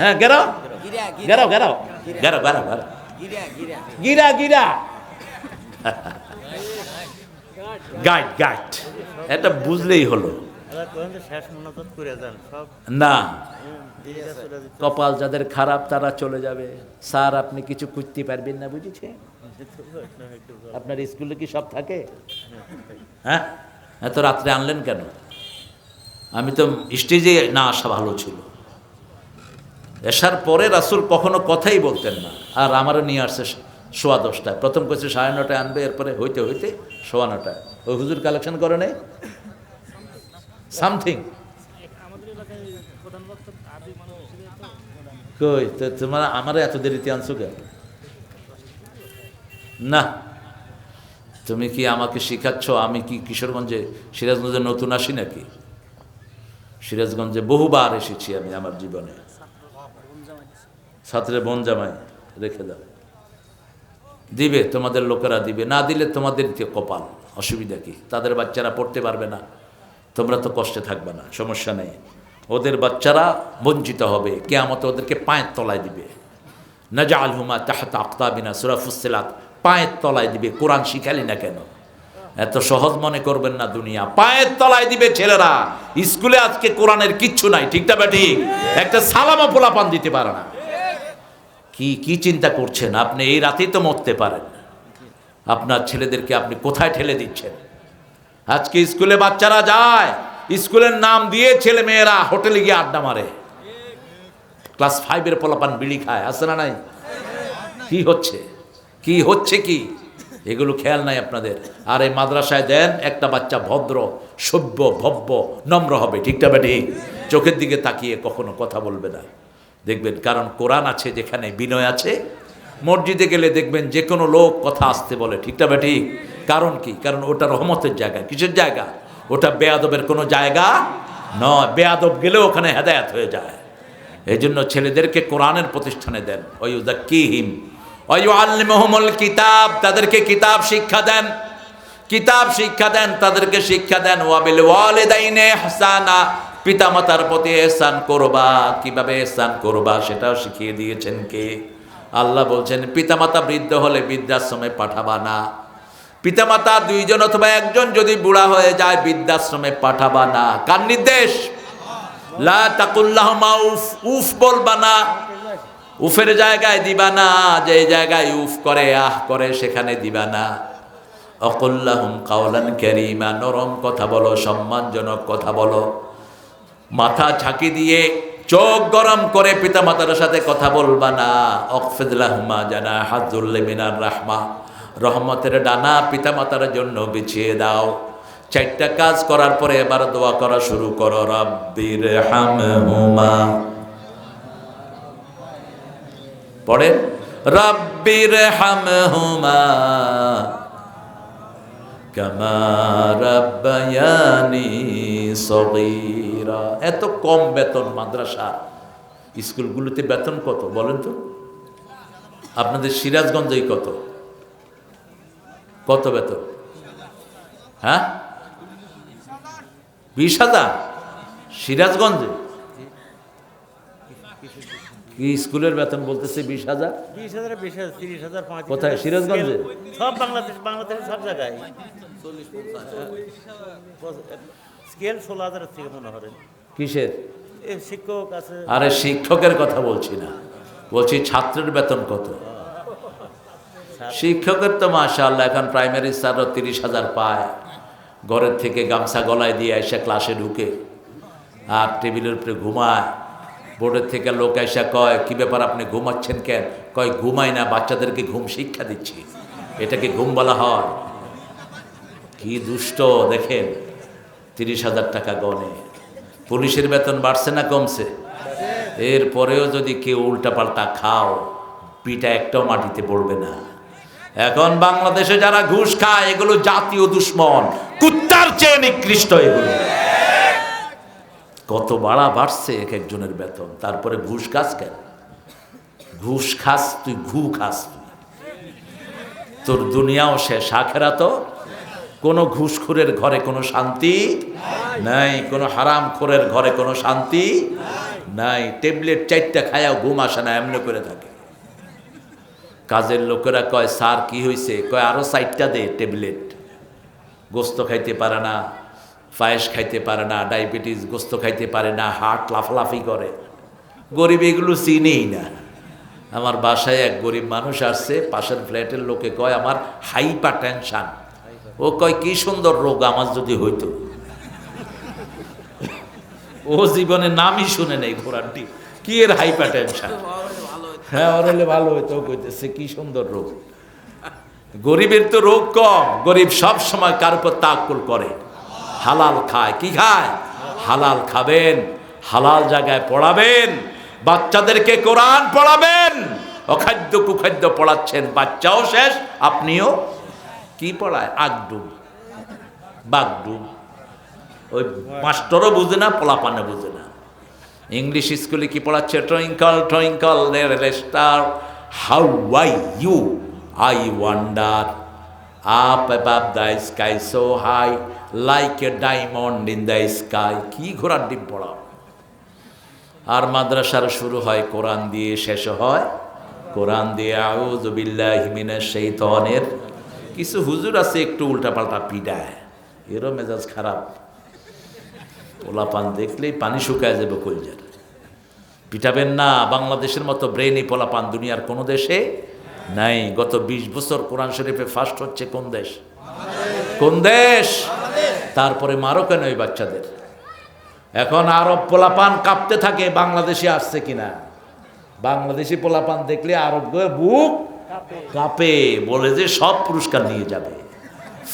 হ্যাঁ গেরাও গেরাও গেরাও গেরাও গেরাও গেরাও গিরা গিরা গাইড গাইড। এটা বুঝলেই হলো। না। কপাল যাদের খারাপ তারা চলে যাবে। স্যার আপনি কিছু করতে পারবেন না বুঝেছে আপনার স্কুলে কি সব থাকে? হ্যাঁ? এত রাত্রে আনলেন কেন? আমি তো স্টেজে না আসা ভালো ছিল। এসার পরে রাসুল কখনো কথাই বলতেন না। আর আমারও নিয়ে আসছে সোয়া দশটায়। প্রথম কইছে সাড়ে নটায় আনবে, এরপরে হইতে হইতে সোয়া নটায়। ওই হুজুর কালেকশন করে নেই? সামথিং। কই, তো তোমার আমার এত দেরিতে আনছো কেন? না। তুমি কি আমাকে শিখাচ্ছ? আমি কি কিশোরগঞ্জে, সিরাজগঞ্জে নতুন আসি নাকি? সিরাজগঞ্জে বহুবার এসেছি আমি আমার জীবনে। ছাত্রের বোন জামাই রেখে দাও। দিবে, তোমাদের লোকেরা দিবে। না দিলে তোমাদের কি কপাল? অসুবিধা কি? তাদের বাচ্চারা পড়তে পারবে না। তোমরা তো কষ্টে থাকবে না, সমস্যা নেই। ওদের বাচ্চারা বঞ্চিত হবে। কেয়ামত ওদেরকে পায়ের তলায় দিবে। নাজা আলহুমা তাহাতা আক্তাবিনা, সুরা ফুসিলাত পায়ের তলায় দিবে। কোরআন শিখালি না কেন? এত সহজ মনে করবেন না দুনিয়া। পায়ের তলায় দিবে ছেলেরা। স্কুলে আজকে কোরআনের কিচ্ছু নাই ঠিকটা বেটি একটা সালামা পোলাপান দিতে পারে না। কি কি চিন্তা করছেন? আপনি এই রাতেই তো মরতে পারেন আপনার ছেলেদেরকে আপনি কোথায় ঠেলে দিচ্ছেন? আজকে স্কুলে বাচ্চারা যায়, স্কুলের নাম দিয়ে ছেলে মেয়েরা হোটেলে গিয়ে আড্ডা মারে। ক্লাস ফাইভের পোলাপান বিড়ি খায়, আছে না নাই? কি হচ্ছে? কি হচ্ছে কি? এগুলো খেয়াল নাই আপনাদের। আর এই মাদ্রাসায় দেন, একটা বাচ্চা ভদ্র, সভ্য, ভব্য, নম্র হবে, ঠিকটা বেটি? চোখের দিকে তাকিয়ে কখনো কথা বলবে না। দেখবেন, কারণ কোরআন আছে যেখানে বিনয় আছে, মসজিদে গেলে দেখবেন যে কোনো লোক কথা আসতে বলে ঠিকটা বেটি? কারণ কি? কারণ ওটা রহমতের জায়গা। কিসের জায়গা? ওটা বেয়াদবের কোনো জায়গা নয়। বেয়াদব গেলেও ওখানে হেদায়াত হয়ে যায়। এই জন্য ছেলেদেরকে কোরআনের প্রতিষ্ঠানে দেন। ওই কিহিম ওয়াল্লিমহুমুল কিতাব। তাদেরকে কিতাব শিক্ষা দেন। কিতাব শিক্ষা দেন, তাদেরকে শিক্ষা দেন। ওয়াবিল ওয়ালিদাইনে ইহসানা। পিতামাতার প্রতি এহসান করবা, কীভাবে এহসান করবা সেটাও শিখিয়ে দিয়েছেন কে? আল্লাহ বলছেন, পিতামাতা বৃদ্ধ হলে বৃদ্ধাশ্রমে পাঠাবা না। পিতামাতা দুইজন অথবা একজন যদি বুড়া হয়ে যায় বৃদ্ধাশ্রমে পাঠাবা না। কার নির্দেশ? লা উফ বলবা না। উফের জায়গায় দিবা না, যে জায়গায় উফ করে, আহ করে, সেখানে দিবা না। অকল্লাহুম কাউলান ক্যারিমা নরম কথা বলো, সম্মানজনক কথা বলো। মাথা ঝাঁকি দিয়ে চোখ গরম করে পিতা মাতার সাথে কথা বলবা না। অকফেদুল্লাহমা জানা হাজুল্লে মিনার রাহমা। রহমতের ডানা পিতামাতার জন্য বিছিয়ে দাও। চারটা কাজ করার পরে এবার দোয়া করা শুরু করো, রব্বির হামহুমা। পড়ে রব্বির হামহুমা। কামা রাব্বায়ানি সগীরা। এত কম বেতন মাদ্রাসা। স্কুলগুলোতে বেতন কত বলেন তো? আপনাদের সিরাজগঞ্জেই কত? কত বেতন? হ্যাঁ? বিশ হাজার? সিরাজগঞ্জে? কি স্কুলের বেতন বলতেছে বিশ হাজার? বিশ হাজার বিশ হাজার তিরিশ হাজার কোথায়? সিরাজগঞ্জে? সব বাংলাদেশ বাংলাদেশের সব জায়গায়। স্কেল ষোলো হাজারের থেকে মনে হয়। কিসের? শিক্ষক আছে। আরে শিক্ষকের কথা বলছি না। বলছি ছাত্রের বেতন কত? শিক্ষকের তো মাশাআল্লাহ এখন প্রাইমারি স্যারও তিরিশ হাজার পায়। ঘরের থেকে গামছা গলায় দিয়ে এসে ক্লাসে ঢুকে আর টেবিলের উপরে ঘুমায়। বোর্ডের থেকে লোক এসে কয় কী ব্যাপার আপনি ঘুমাচ্ছেন কেন? কয় ঘুমাই না বাচ্চাদেরকে ঘুম শিক্ষা দিচ্ছি। এটাকে ঘুম বলা হয়। কি দুষ্ট দেখেন। তিরিশ হাজার টাকা গনে। পুলিশের বেতন বাড়ছে না কমছে? এরপরেও যদি কেউ উল্টাপাল্টা খাও, পিঠা একটাও মাটিতে পড়বে না। এখন বাংলাদেশে যারা ঘুষ খায়, এগুলো জাতীয় দুশ্মন। কুত্তার চেয়ে নিকৃষ্ট এগুলো। কত বাড়া বাড়ছে এক একজনের বেতন। তারপরে ঘুষ খাস কেন? ঘুষ খাস তুই, ঘু খাস তুই। তোর দুনিয়াও শেষ আখেরা তো কোনো ঘুষখোরের ঘরে কোনো শান্তি নাই, কোনো হারাম খোরের ঘরে কোনো শান্তি নাই। ট্যাবলেট চারটা খায়াও ঘুম আসে না, এমনি করে থাকে। কাজের লোকেরা কয়, স্যার, কি হয়েছে কয় আরও চারটা দে ট্যাবলেট গোস্ত খাইতে পারে না পায়েস খাইতে পারে না, ডায়াবেটিস, গোস্ত খাইতে পারে না, হার্ট লাফালাফি করে। গরিব এগুলো চিনেই না। আমার বাসায় এক গরিব মানুষ আসছে, পাশের ফ্ল্যাটের লোকে কয়, আমার হাইপার টেনশন ও কয়, কি সুন্দর রোগ আমার যদি হইতো? ও জীবনে নামই শুনে নেই ঘোড়ারটি কি এর হাইপার টেনশন হ্যাঁ ওর হলে ভালো হইতো কইতেছে, কি সুন্দর রোগ। গরিবের তো রোগ কম, গরিব সব সময় কার উপর তাকুল করে? হালাল খায়, কি খায়? হালাল খাবেন, হালাল জায়গায় পড়াবেন, বাচ্চাদেরকে কোরআন পড়াবেন। অখাদ্য কুখাদ্য পড়াচ্ছেন, বাচ্চাও শেষ, আপনিও কি পড়ায়? আগডুব বাগডুব ওই মাস্টারও বুঝে না, পোলাপানে বুঝে না। ইংলিশ স্কুলে কি পড়াচ্ছে? Twinkle twinkle star how why you? I wonder. Up above the sky, so high. Like a diamond in the sky. কি ঘোড়ার ডিম পড়াও? আর মাদ্রাসার শুরু হয়, কোরআন দিয়ে শেষ হয়। কোরআন দিয়ে আউজ বিল্লাহ হিমিনের সেই শাইতানের কিছু হুজুর আছে একটু উল্টাপাল্টা পিডায়। এরও মেজাজ খারাপ। পোলাপান দেখলেই পানি শুকায় যাবে কলজার। পিটাবেন না, বাংলাদেশের মতো ব্রেনি পোলাপান দুনিয়ার কোনো দেশে নাই। গত ২০ বছর কোরআন শরীফে ফার্স্ট হচ্ছে কোন দেশ? কোন দেশ? তারপরে মারো কেন ওই বাচ্চাদের। এখন আরব পোলাপান কাঁপতে থাকে, বাংলাদেশে আসছে কিনা? বাংলাদেশি পোলাপান দেখলে আরব বুক কাঁপে বলে যে সব পুরস্কার নিয়ে যাবে।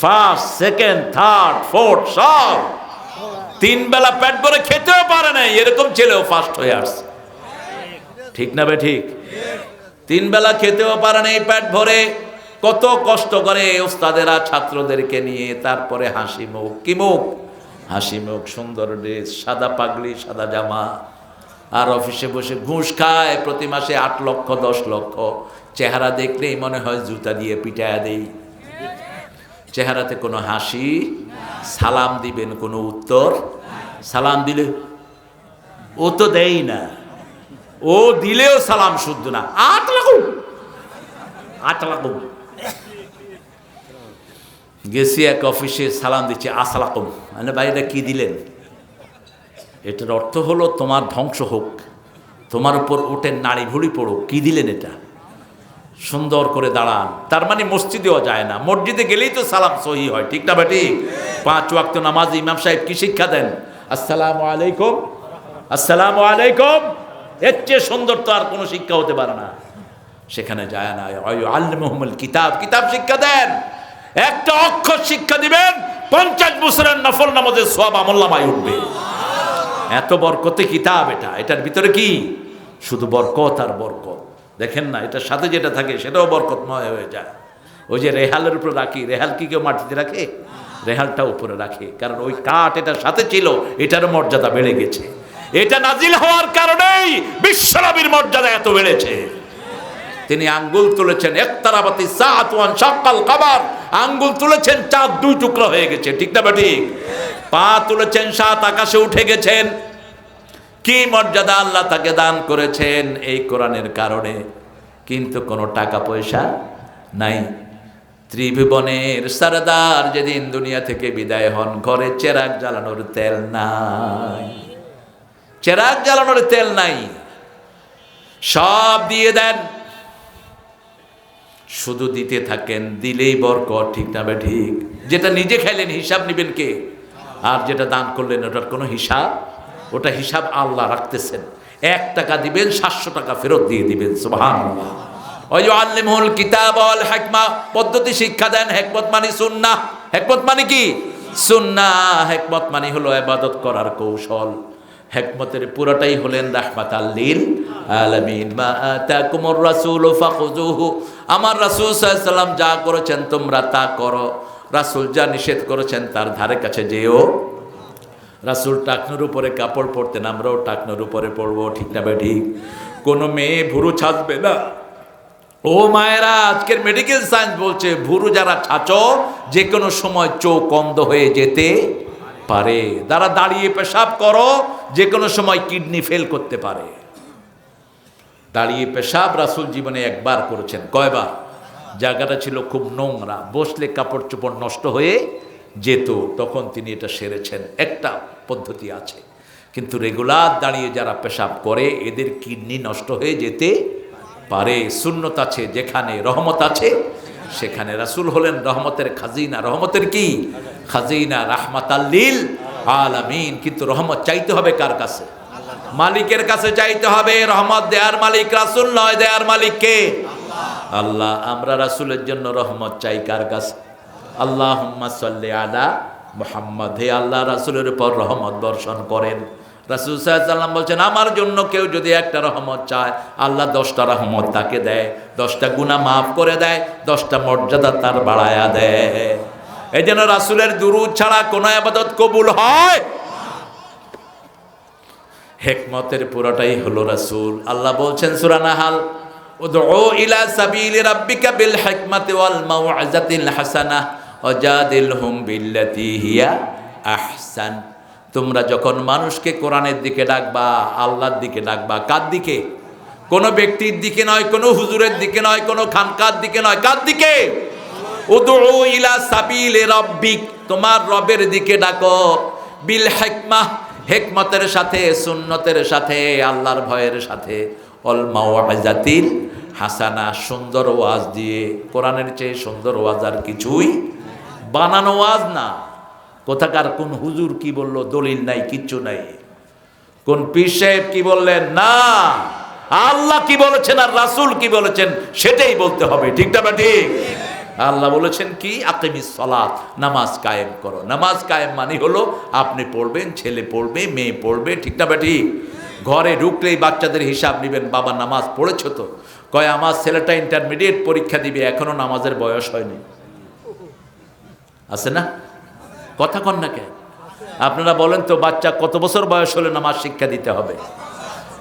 ফার্স্ট সেকেন্ড থার্ড ফোর্থ সব। তিন বেলা পেট ভরে খেতেও পারে না এরকম ছেলেও ফার্স্ট হয়ে আসছে। ঠিক না বে ঠিক? তিন বেলা খেতেও পারে না এই পেট ভরে, কত কষ্ট করে ওস্তাদেরা ছাত্রদেরকে নিয়ে তারপরে হাসি মুখ। কি মুখ? হাসি মুখ, সুন্দর ড্রেস, সাদা পাগড়ি সাদা জামা। আর অফিসে বসে ঘুষ খায়, প্রতি মাসে আট লক্ষ, দশ লক্ষ। চেহারা দেখলেই মনে হয় জুতা দিয়ে পিটায়া দেই। চেহারাতে কোনো হাসি? সালাম দিবেন কোনো উত্তর? সালাম দিলে ও তো দেই না। ও দিলেও সালাম শুদ্ধ না। আট লাগুন আট লাগুন গেছি এক অফিসে, সালাম দিচ্ছে আসসালাকুম মানে ভাইরা কি দিলেন? এটার অর্থ হলো তোমার ধ্বংস হোক, তোমার উপর ওঠেন নাড়ি ভুড়ি পড়ো কি দিলেন এটা? সুন্দর করে দাঁড়ান। তার মানে মসজিদেও যায় না। মসজিদে গেলেই তো সালাম সহি হয়, ঠিক না বেটি পাঁচ ওয়াক্ত নামাজ ইমাম সাহেব কি শিক্ষা দেন? আসসালামু আলাইকুম। আসসালামু আলাইকুম। এর চেয়ে সুন্দর তো আর কোনো শিক্ষা হতে পারে না। সেখানে যায় না। আল্লাহ কিতাব কিতাব শিক্ষা দেন। একটা অক্ষর শিক্ষা দিবেন, পঞ্চাশ বছরের নফল নামাজের সব আমল্লামায় উঠবে। এত বরকতে কিতাব এটা। এটার ভিতরে কি? শুধু বরকত আর বরকত। দেখেন না, এটার সাথে যেটা থাকে সেটাও বরকতময় হয়ে যায়। ওই যে রেহালের উপর রাখি, রেহাল কি কেউ মাটিতে রাখে? রেহালটা উপরে রাখে। কারণ ওই কাঠ এটার সাথে ছিল, এটার মর্যাদা বেড়ে গেছে। এটা নাজিল হওয়ার কারণেই বিশ্বনবীর মর্যাদা এত বেড়েছে। তিনি আঙ্গুল তুলেছেন, একতারাবাতি সাহাতুয়ান সকাল কাবার আঙ্গুল তুলেছেন, চাঁদ দুই টুকরো হয়ে গেছে। ঠিক না বা ঠিক? পা তুলেছেন, সাত আকাশে উঠে গেছেন। কি মর্যাদা আল্লাহ তাকে দান করেছেন এই কোরআনের কারণে। কিন্তু কোনো টাকা পয়সা নাই। ত্রিভুবনের সরদার যেদিন দুনিয়া থেকে বিদায় হন, ঘরে চেরাগ জ্বালানোর তেল নাই। চেরাগ জ্বালানোর তেল নাই। সব দিয়ে দেন। শুধু দিতে থাকেন, দিলেই বরকত, ঠিক না ঠিক? যেটা নিজে খাইলেন, হিসাব নেবেন কে? আর যেটা দান করলেন, ওটার কোনো হিসাব? ওটা হিসাব আল্লাহ রাখতেছেন। এক টাকা দিবেন, সাতশো টাকা ফেরত দিয়ে দিবেন সুবহান ওই আল্লিমুল কিতাব আল হেকমা, পদ্ধতি শিক্ষা দেন, হেকমত মানে সুন্না হেকমত মানে কি? সুন্না হেকমত মানে হলো ইবাদত করার কৌশল। হেকমতের পুরোটাই হলেন রাহমাত আল্লিল আলামিন। আমার রাসূল সাল্লাল্লাহু যা করেছেন, তোমরা তা করো। রাসূল যা নিষেধ করেছেন তার ধারে কাছে যেও। রাসূল টাকনোর উপরে কাপড় পরতেন, আমরাও টাকনোর উপরে পরবো, ঠিক না ঠিক? কোনো মেয়ে ভুরু ছাঁচবে না। ও মায়েরা, আজকের মেডিকেল সায়েন্স বলছে, ভুরু যারা ছাঁচো যে কোনো সময় চোখ অন্ধ হয়ে যেতে পারে। যারা দাঁড়িয়ে পেশাব করো যে কোনো সময় কিডনি ফেল করতে পারে। দাঁড়িয়ে পেশাব রাসুল জীবনে একবার করেছেন। কয়বার? জায়গাটা ছিল খুব নোংরা। বসলে কাপড় চোপড় নষ্ট হয়ে যেত। তখন তিনি এটা সেরেছেন। একটা পদ্ধতি আছে। কিন্তু রেগুলার দাঁড়িয়ে যারা পেশাব করে, এদের কিডনি নষ্ট হয়ে যেতে পারে। শূন্যত আছে, যেখানে রহমত আছে, সেখানে রাসুল হলেন রহমতের খাজিনা। রহমতের কি? খাজিনা রাহমাতাল্লিল আলামিন। কিন্তু রহমত চাইতে হবে কার কাছে? মালিকের কাছে চাইতে হবে। রহমত দেয়ার মালিক রাসুল নয়, দেয়ার মালিক কে? আল্লাহ, আমরা রাসুলের জন্য রহমত চাই কার কাছে? আল্লাহ আলা মোহাম্মদ। হে আল্লাহ, রাসুলের উপর রহমত বর্ষণ করেন। রাসুল সাল্লাম বলছেন, আমার জন্য কেউ যদি একটা রহমত চায়, আল্লাহ দশটা রহমত তাকে দেয়। দশটা গুণা মাফ করে দেয়, দশটা মর্যাদা তার বাড়ায়া দেয়। এই জন্য রাসুলের দুরুদ ছাড়া কোনো আবাদত কবুল হয়? হেকমতের পুরোটাই হলো রাসূল। আল্লাহ বলছেন, সূরা সাবিলি রাব্বিকা বিল হিকমাতি ওয়াল মাউইজাতিল হাসানাহ ওয়াজাদিলহুম বিল্লাতি হিয়া আহসান। তোমরা যখন মানুষকে কোরআনের দিকে ডাকবা, আল্লাহর দিকে ডাকবা, কার দিকে? কোনো ব্যক্তির দিকে নয়, কোনো হুজুরের দিকে নয়, কোনো খানকার দিকে নয়, কার দিকে? উদউ ইলা সাবিলি রাব্বিক, তোমার রবের দিকে ডাকো। বিল হিকমাহ হেকমতের সাথে, সুন্নতের সাথে, আল্লাহর ভয়ের সাথে। অল মাওয়াজাতিল হাসানা, সুন্দর ওয়াজ দিয়ে, কোরআনের চেয়ে সুন্দর ওয়াজ আর কিছুই বানানো ওয়াজ না। কোথাকার কোন হুজুর কি বলল, দলিল নাই, কিচ্ছু নাই। কোন পীর সাহেব কি বললেন, না, আল্লাহ কি বলেছেন আর রাসুল কি বলেছেন, সেটাই বলতে হবে। ঠিক না বা ঠিক? আল্লাহ বলেছেন কি, আকিমিস সালাত, নামাজ কায়েম করো। নামাজ কায়েম মানে হলো, আপনি পড়বেন, ছেলে পড়বে, মেয়ে পড়বে, ঠিক না বা ঠিক? ঘরে ঢুকলেই বাচ্চাদের হিসাব নেবেন, বাবা নামাজ পড়েছ তো? কয়, আমার ছেলেটা ইন্টারমিডিয়েট পরীক্ষা দিবে, এখনও নামাজের বয়স হয়নি। আছে না? কথা কন না কেন? আপনারা বলেন তো, বাচ্চা কত বছর বয়স হলে নামাজ শিক্ষা দিতে হবে?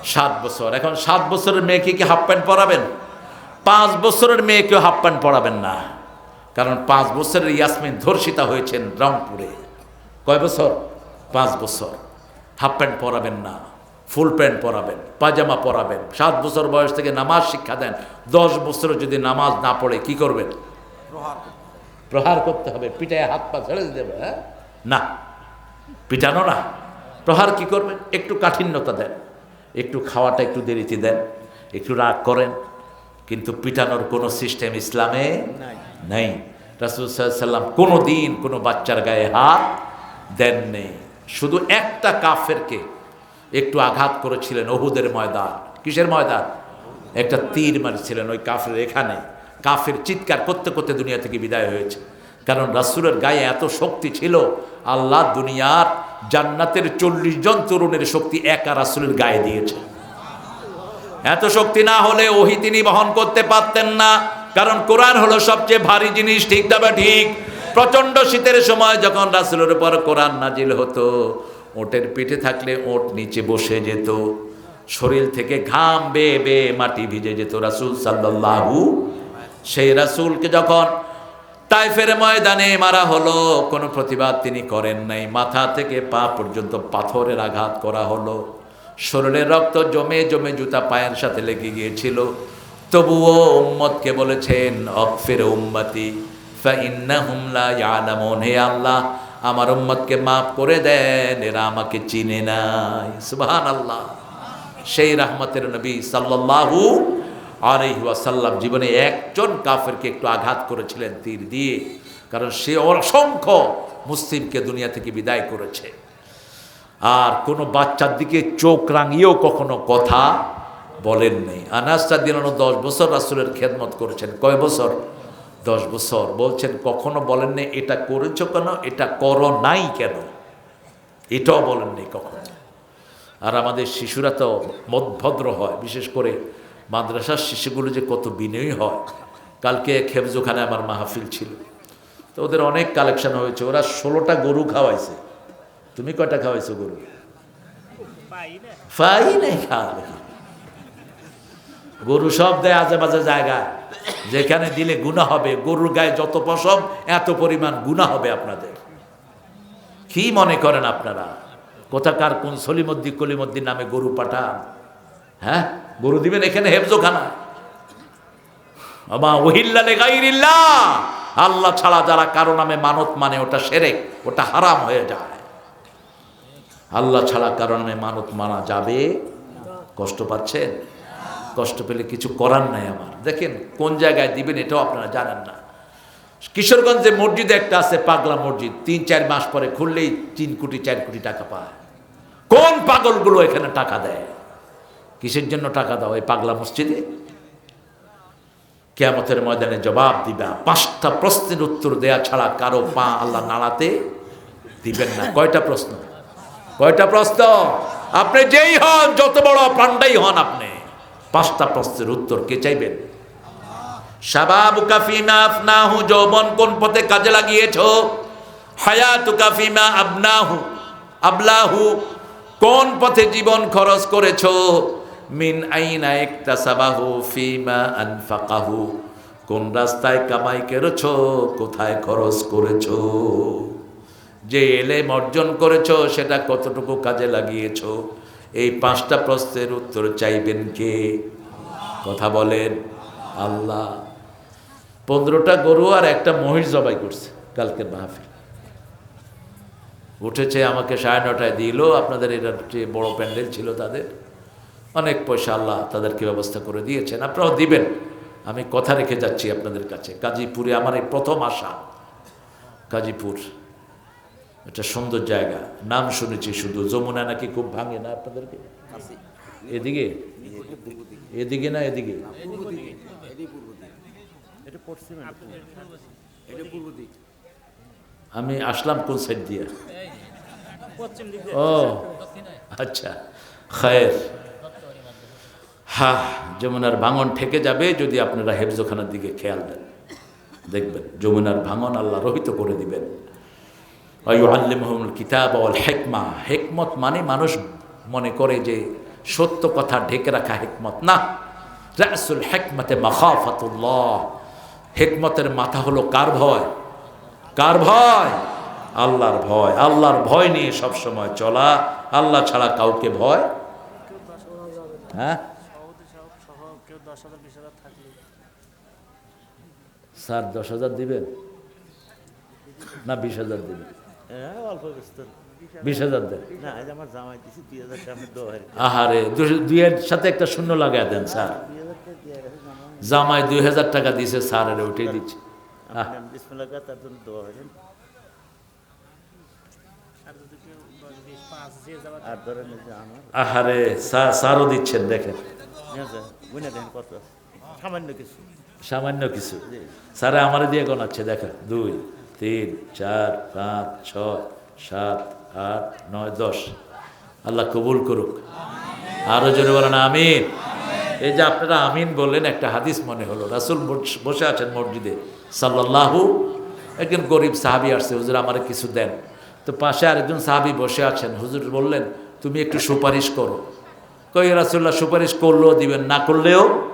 সাত বছর। এখন সাত বছরের মেয়েকে কি হাফ প্যান্ট পরাবেন? পাঁচ বছরের মেয়েকেও হাফ প্যান্ট পরাবেন না। কারণ পাঁচ বছরের ইয়াসমিন ধর্ষিতা হয়েছেন রংপুরে। কয় বছর? পাঁচ বছর। হাফ প্যান্ট পরাবেন না। ফুল প্যান্ট পরাবেন পাজামা পরাবেন সাত বছর বয়স থেকে নামাজ শিক্ষা দেন দশ বছরে যদি নামাজ না পড়ে কি করবেন? প্রহার করতে হবে। পিঠায় হাত পা ছেড়ে দেবে হ্যাঁ? না পিটানো না। প্রহার কি করবেন? একটু কাঠিন্যতা দেন একটু খাওয়াটা একটু দেরিতে দেন একটু রাগ করেন কিন্তু পিটানোর কোনো সিস্টেম ইসলামে নেই। রাসুল সাল্লাম কোনো দিন কোনো বাচ্চার গায়ে হাত দেন নেই শুধু একটা কাফেরকে একটু আঘাত করেছিলেন অহুদের ময়দান। কিসের ময়দান? একটা তীর মারছিলেন ওই কাফের এখানে। কাফের চিৎকার করতে করতে দুনিয়া থেকে বিদায় হয়েছে। কারণ রাসুলের গায়ে এত শক্তি ছিল, আল্লাহ দুনিয়ার জান্নাতের চল্লিশ জন তরুণের শক্তি একা রাসুলের গায়ে দিয়েছে। এত শক্তি না হলে ওহি তিনি বহন করতে পারতেন না। কারণ কোরআন হলো সবচেয়ে ভারী জিনিস, ঠিক না বা ঠিক? প্রচণ্ড শীতের সময় যখন রাসুলের উপর কোরআন নাজিল হতো ওটের পিঠে থাকলে ওট নিচে বসে যেত। শরীর থেকে ঘাম বেয়ে বেয়ে মাটি ভিজে যেত রাসুল সাল্লাল্লাহু সেই রাসুলকে যখন তাইফের ময়দানে মারা হলো, কোনো প্রতিবাদ তিনি করেন নাই। মাথা থেকে পা পর্যন্ত পাথরের আঘাত করা হলো। শরীরের রক্ত জমে জমে জুতা পায়ের সাথে লেগে গিয়েছিল। তবুও উম্মতকে বলেছেন অকফের উম্মতি ফাইন্নাহুম লা ইয়ালামুন। হে আল্লাহ আমার উম্মতকে মাফ করে দেন, এরা আমাকে চিনে নাই। সুবহানাল্লাহ। সেই রাহমতের নবী সাল্লাল্লাহু আলাইহি ওয়াসাল্লাম জীবনে একজন কাফেরকে একটু আঘাত করেছিলেন তীর দিয়ে, কারণ সে অসংখ্য মুসলিমকে দুনিয়া থেকে বিদায় করেছে। আর কোনো বাচ্চার দিকে চোখ রাঙিয়েও কখনো কথা বলেন নেই আনাস্তা দিলানো দশ বছর রাসুলের খেদমত করেছেন। কয় বছর? দশ বছর। বলছেন কখনো বলেন নেই এটা করেছ কেন? এটা করো নাই কেন? এটাও বলেন নেই কখনো। আর আমাদের শিশুরা তো মদভদ্র হয় বিশেষ করে মাদ্রাসার শিশুগুলো যে কত বিনয়ী হয়। কালকে খেবজোখানে আমার মাহফিল ছিল। তো ওদের অনেক কালেকশন হয়েছে। ওরা ষোলোটা গরু খাওয়াইছে। তুমি কয়টা খাওয়াইছো গরু? ফাই নাই খাওয়ালে। গরু সব দেয় আজে বাজে জায়গায়। যেখানে দিলে গুণা হবে, গরুর গায়ে যত পশম এত পরিমাণ গুণা হবে আপনাদের। কি মনে করেন আপনারা? কোথাকার কোন সলিমদ্দি কলিমদ্দি নামে গরু পাঠান? হ্যাঁ? গরু দিবেন এখানে হেফজোখানা। আমা ওহিল্লা লেগাইরিল্লা আল্লাহ ছাড়া যারা কারও নামে মানত মানে ওটা সেরেক, ওটা হারাম হয়ে যায়। আল্লাহ ছাড়া কারও নামে মানত মানা যাবে? কষ্ট পাচ্ছেন? কষ্ট পেলে কিছু করার নাই আমার। দেখেন, কোন জায়গায় দিবেন এটাও আপনারা জানেন না। কিশোরগঞ্জে মসজিদ একটা আছে, পাগলা মসজিদ। তিন, চার মাস পরে খুললেই তিন কোটি, চার কোটি টাকা পায়। কোন পাগলগুলো এখানে টাকা দেয়? কিসের জন্য টাকা দাও এই পাগলা মসজিদে? কেয়ামতের ময়দানে জবাব দিবা। পাঁচটা প্রশ্নের উত্তর দেয়া ছাড়া কারও পা আল্লাহ নাড়াতে দিবেন না। কয়টা প্রশ্ন? কয়টা প্রশ্ন? আপনি যেই হন, যত বড় পান্ডাই হন আপনি। পাঁচটা প্রশ্নের উত্তর কে চাইবেন? আফনাহু, যৌবন কোন পথে কাজে লাগিয়েছো? হায়াতু কাফিমা আবনাহু, আবলাহু, কোন পথে জীবন খরচ করেছ? মিন আইনা ইকতাসাবাহু ফিমা আনফাকাহু, কোন রাস্তায় কামাই করেছ কোথায় খরচ করেছ? যে এলেম অর্জন করেছ, সেটা কতটুকু কাজে লাগিয়েছো? এই পাঁচটা প্রশ্নের উত্তর চাইবেন কে? কথা বলেন। আল্লাহ। পনেরোটা গরু আর একটা মহিষ জবাই করছে কালকের মাহফিল। উঠেছে আমাকে সাড়ে নটায় দিল, আপনাদের এটা যে বড় প্যান্ডেল ছিল তাদের। অনেক পয়সা আল্লাহ তাদেরকে ব্যবস্থা করে দিয়েছেন, আপনারাও দিবেন। আমি কথা রেখে যাচ্ছি আপনাদের কাছে। গাজীপুরে আমার এই প্রথম আশা। গাজীপুর। এটা সুন্দর জায়গা। নাম শুনেছি শুধু। যমুনা নাকি খুব ভাঙে না আপনাদেরকে? এদিকে? এদিকে না এদিকে? আমি আসলাম কোন সাইড দিয়ে? ও আচ্ছা। খায়ের। হ্যাঁ যমুনার ভাঙন ঠেকে যাবে যদি আপনারা হেফজোখানার দিকে খেয়াল দেন। দেখবেন, যমুনার ভাঙন আল্লাহ রহিত করে দিবেন। কিতাব অল হেকমা হেকমত মানে মানুষ মনে করে যে সত্য কথা ঢেকে রাখা হেকমত না। রাসুল হেকমতে মাখাফাতুল্লাহ। হেকমতের মাথা হলো কার ভয়? কার ভয়? আল্লাহর ভয়। আল্লাহর ভয় নিয়ে সব সময় চলা। আল্লাহ ছাড়া কাউকে ভয়? হ্যাঁ? স্যার, দশ হাজার দিবেন? না, বিশ হাজার দিবেন? অল্প বিস্তর। বিশ হাজার দেন। না আজ আমার জামাই দিছি দুই হাজার টাকা আহারে দুইয়ের সাথে একটা শূন্য লাগাই দেন স্যার। জামাই। দুই হাজার টাকা দিছে দিচ্ছে। হয় আর যে আমার। আহারে স্যারও দিচ্ছেন দেখেন। সামান্য কিছু। সামান্য কিছু। স্যারে আমার দিয়ে গোনাচ্ছে দেখেন দুই। তিন, চার, পাঁচ, ছয়, সাত, আট, নয়, দশ। আল্লাহ কবুল করুক। আরও জোরে বলেন, আমিন। এই যে আপনারা আমিন বললেন, একটা হাদিস মনে হলো। রাসুল বসে আছেন মসজিদে, সাল্লাল্লাহু, একজন গরিব সাহাবি আসছে, হুজুর, আমার কিছু দেন। তো পাশে আরেকজন সাহাবি বসে আছেন। হুজুর বললেন, তুমি একটু সুপারিশ করো। কই রাসুল্লাহ সুপারিশ করলেও দিবেন, না করলেও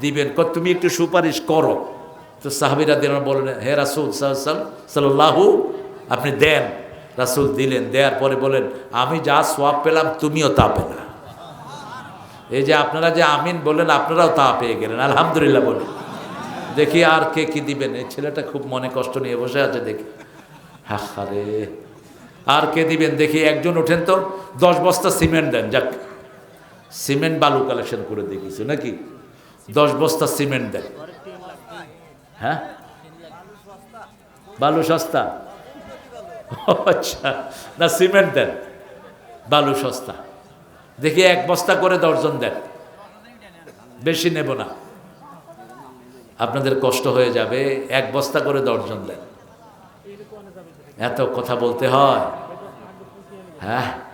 দিবেন। তুমি একটু সুপারিশ করো। তো সাহাবিরা দিন বললেন, হে রাসুল সাল্লাহু আপনি দেন। রাসুল দিলেন, দেওয়ার পরে বলেন আমি যা সোয়াব পেলাম, তুমিও তা পেলা। এই যে আপনারা যে আমিন বলেন আপনারাও তা পেয়ে গেলেন, আলহামদুলিল্লাহ বলে দেখি আর কে কি দিবেন। এই ছেলেটা খুব মনে কষ্ট নিয়ে বসে আছে, দেখি। হারে আর কে দিবেন? দেখি, একজন ওঠেন তো, দশ বস্তা সিমেন্ট দেন, যাক। সিমেন্ট বালু কালেকশন করে দেখিছো নাকি? দশ বস্তা সিমেন্ট দেন। হ্যাঁ? বালু সস্তা। আচ্ছা। না, সিমেন্ট দেন। বালু সস্তা। দেখি এক বস্তা করে দর্জন দেন। বেশি নেব না। আপনাদের কষ্ট হয়ে যাবে। এক বস্তা করে দর্জন দেন। এত কথা বলতে হয়। হ্যাঁ?